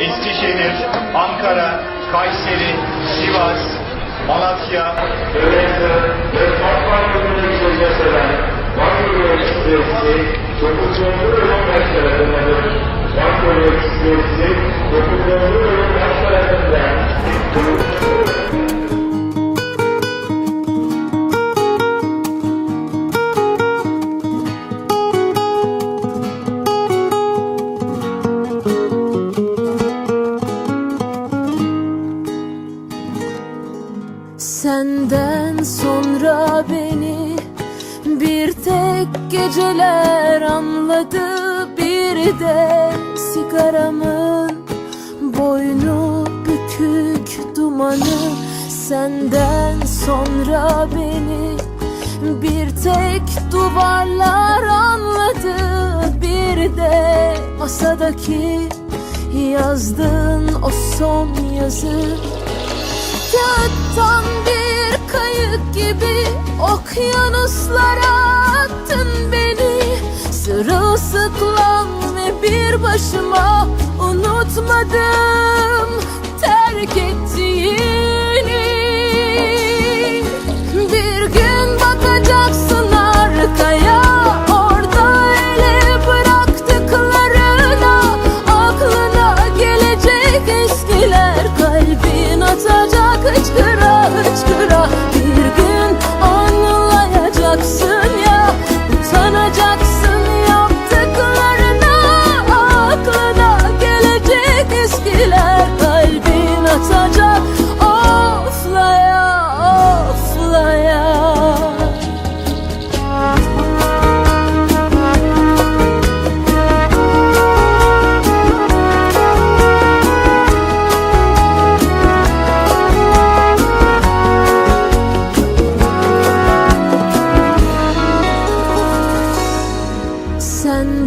Eskişehir, Ankara, Kayseri, Sivas, Malatya, Öğrenci ve Fatma Gönüllü Yaşaran Vakfı Üniversitesi 9. bölüm baş tek geceler anladı Bir de sigaramın boynu bükük dumanı. Senden sonra beni bir tek duvarlar anladı. Bir de masadaki yazdığın o son yazı. Kağıttan bir kayık gibi okyanuslara Sırılsıklam ve bir başıma unutmadım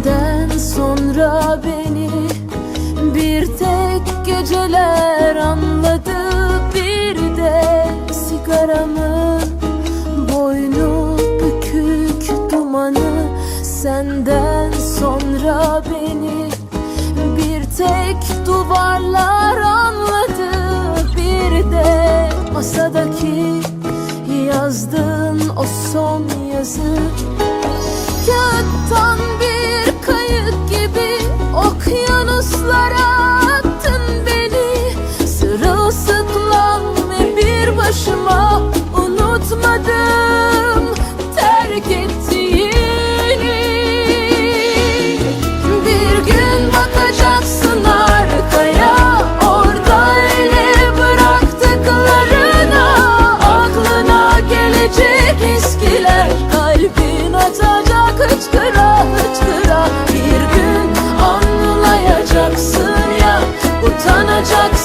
Senden sonra beni bir tek geceler anladı. Bir de sigaramın boynu bükük dumanı. Senden sonra beni bir tek duvarlar anladı. Bir de masadaki yazdığın o son yazı. Kağıttan bir anladım terk ettiğini. Bir gün bakacaksın arkaya orada öyle bıraktıklarına Aklına gelecek eskiler kalbin atacak hıçkıra hıçkıra. Bir gün anlayacaksın ya utanacaksın.